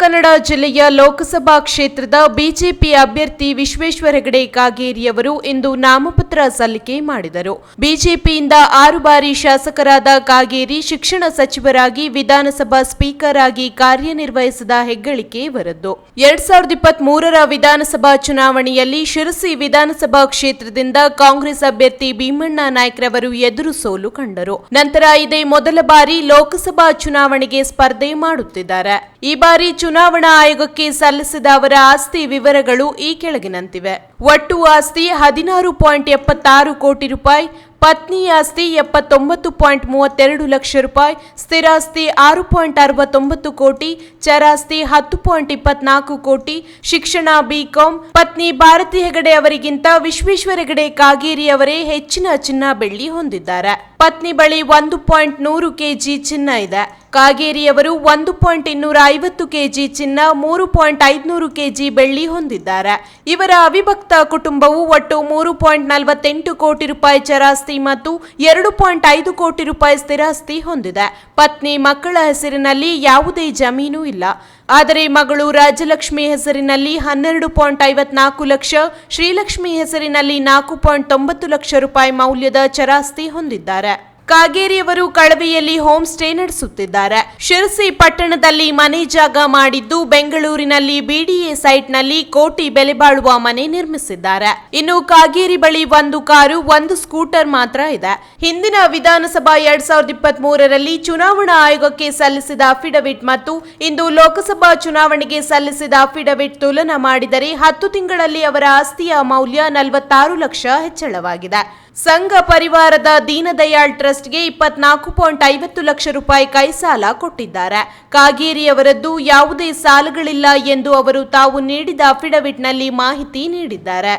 ಕನ್ನಡ ಜಿಲ್ಲೆಯ ಲೋಕಸಭಾ ಕ್ಷೇತ್ರದ ಬಿಜೆಪಿ ಅಭ್ಯರ್ಥಿ ವಿಶ್ವೇಶ್ವರ ಹೆಗಡೆ ಕಾಗೇರಿಯವರು ಇಂದು ನಾಮಪತ್ರ ಸಲ್ಲಿಕೆ ಮಾಡಿದರು. ಬಿಜೆಪಿಯಿಂದ ಆರು ಬಾರಿ ಶಾಸಕರಾದ ಕಾಗೇರಿ ಶಿಕ್ಷಣ ಸಚಿವರಾಗಿ, ವಿಧಾನಸಭಾ ಸ್ಪೀಕರ್ ಆಗಿ ಕಾರ್ಯನಿರ್ವಹಿಸಿದ ಹೆಗ್ಗಳಿಕೆ ಬರದ್ದು ಎರಡ್ ಸಾವಿರದ ಇಪ್ಪತ್ತ್ ಮೂರರ ವಿಧಾನಸಭಾ ಚುನಾವಣೆಯಲ್ಲಿ ಶಿರಸಿ ವಿಧಾನಸಭಾ ಕ್ಷೇತ್ರದಿಂದ ಕಾಂಗ್ರೆಸ್ ಅಭ್ಯರ್ಥಿ ಭೀಮಣ್ಣ ನಾಯ್ಕರವರು ಎದುರು ಸೋಲು ಕಂಡರು. ನಂತರ ಇದೇ ಮೊದಲ ಬಾರಿ ಲೋಕಸಭಾ ಚುನಾವಣೆಗೆ ಸ್ಪರ್ಧೆ ಮಾಡುತ್ತಿದ್ದಾರೆ. ಈ ಬಾರಿ ಚುನಾವಣಾ ಆಯೋಗಕ್ಕೆ ಸಲ್ಲಿಸಿದ ಅವರ ಆಸ್ತಿ ವಿವರಗಳು ಈ ಕೆಳಗಿನಂತಿವೆ. ಒಟ್ಟು ಆಸ್ತಿ ಹದಿನಾರು ಪಾಯಿಂಟ್ ಎಪ್ಪತ್ತಾರು ಕೋಟಿ ರೂಪಾಯಿ, ಪತ್ನಿ ಆಸ್ತಿ ಎಪ್ಪತ್ತೊಂಬತ್ತು ಪಾಯಿಂಟ್ ಮೂವತ್ತೆರಡು ಲಕ್ಷ ರೂಪಾಯಿ ಸ್ಥಿರಾಸ್ತಿ ಆರು ಪಾಯಿಂಟ್ ಅರವತ್ತೊಂಬತ್ತು ಕೋಟಿ, ಚರಾಸ್ತಿ ಹತ್ತು ಪಾಯಿಂಟ್ ಇಪ್ಪತ್ನಾಲ್ಕು ಕೋಟಿ, ಶಿಕ್ಷಣ ಬಿಕಾಂ, ಪತ್ನಿ ಭಾರತಿ ಹೆಗಡೆ ಅವರಿಗಿಂತ ವಿಶ್ವೇಶ್ವರ ಹೆಗಡೆ ಕಾಗೇರಿ ಅವರೇ ಹೆಚ್ಚಿನ ಚಿನ್ನ ಬೆಳ್ಳಿ ಹೊಂದಿದ್ದಾರೆ. ಪತ್ನಿ ಬಳಿ ಒಂದು ಪಾಯಿಂಟ್ ನೂರು ಕೆಜಿ ಚಿನ್ನ ಇದೆ. ಕಾಗೇರಿಯವರು ಒಂದು ಪಾಯಿಂಟ್ ಇನ್ನೂರ ಐವತ್ತು ಕೆಜಿ ಚಿನ್ನ, ಮೂರು ಪಾಯಿಂಟ್ ಐದುನೂರು ಕೆಜಿ ಬೆಳ್ಳಿ ಹೊಂದಿದ್ದಾರೆ. ಇವರ ಅವಿಭಕ್ತ ಕುಟುಂಬವು ಒಟ್ಟು ಮೂರು ಪಾಯಿಂಟ್ ನಲವತ್ತೆಂಟು ಕೋಟಿ ರೂಪಾಯಿ ಚರಾಸ್ತಿ ಮತ್ತು ಎರಡು ಪಾಯಿಂಟ್ ಐದು ಕೋಟಿ ರೂಪಾಯಿ ಸ್ಥಿರಾಸ್ತಿ ಹೊಂದಿದೆ. ಪತ್ನಿ ಮಕ್ಕಳ ಹೆಸರಿನಲ್ಲಿ ಯಾವುದೇ ಜಮೀನು ಇಲ್ಲ. ಆದರೆ ಮಗಳು ರಾಜಲಕ್ಷ್ಮಿ ಹೆಸರಿನಲ್ಲಿ ಹನ್ನೆರಡು ಪಾಯಿಂಟ್ ಐವತ್ನಾಲ್ಕು ಲಕ್ಷ, ಶ್ರೀಲಕ್ಷ್ಮಿ ಹೆಸರಿನಲ್ಲಿ ನಾಲ್ಕು ಪಾಯಿಂಟ್ ತೊಂಬತ್ತು ಲಕ್ಷ ರೂಪಾಯಿ ಮೌಲ್ಯದ ಚರಾಸ್ತಿ ಹೊಂದಿದ್ದಾರೆ. ಕಾಗೇರಿಯವರು ಕಳವೆಯಲ್ಲಿ ಹೋಮ್ ಸ್ಟೇ ನಡೆಸುತ್ತಿದ್ದಾರೆ. ಶಿರಸಿ ಪಟ್ಟಣದಲ್ಲಿ ಮನೆ ಜಾಗ ಮಾಡಿದ್ದು ಬೆಂಗಳೂರಿನಲ್ಲಿ ಬಿಡಿಎ ಸೈಟ್ನಲ್ಲಿ ಕೋಟಿ ಬೆಲೆ ಬಾಳುವ ಮನೆ ನಿರ್ಮಿಸಿದ್ದಾರೆ. ಇನ್ನು ಕಾಗೇರಿ ಬಳಿ ಒಂದು ಕಾರು, ಒಂದು ಸ್ಕೂಟರ್ ಮಾತ್ರ ಇದೆ. ಹಿಂದಿನ ವಿಧಾನಸಭಾ ಎರಡ್ ಸಾವಿರದ ಇಪ್ಪತ್ತ್ ಚುನಾವಣಾ ಆಯೋಗಕ್ಕೆ ಸಲ್ಲಿಸಿದ ಅಫಿಡವಿಟ್ ಮತ್ತು ಇಂದು ಲೋಕಸಭಾ ಚುನಾವಣೆಗೆ ಸಲ್ಲಿಸಿದ ಅಫಿಡವಿಟ್ ತುಲನಾ ಮಾಡಿದರೆ ಹತ್ತು ತಿಂಗಳಲ್ಲಿ ಅವರ ಆಸ್ತಿಯ ಮೌಲ್ಯ ನಲವತ್ತಾರು ಲಕ್ಷ ಹೆಚ್ಚಳವಾಗಿದೆ. ಸಂಘ ಪರಿವಾರದ ದೀನದಯಾಳ್ ಟ್ರಸ್ಟ್ಗೆ ಇಪ್ಪತ್ನಾಲ್ಕು ಪಾಯಿಂಟ್ ಐವತ್ತು ಲಕ್ಷ ರೂಪಾಯಿ ಕೈ ಸಾಲ ಕೊಟ್ಟಿದ್ದಾರೆ. ಕಾಗೇರಿ ಅವರದ್ದು ಯಾವುದೇ ಸಾಲಗಳಿಲ್ಲ ಎಂದು ಅವರು ತಾವು ನೀಡಿದ ಅಫಿಡವಿಟ್ನಲ್ಲಿ ಮಾಹಿತಿ ನೀಡಿದ್ದಾರೆ.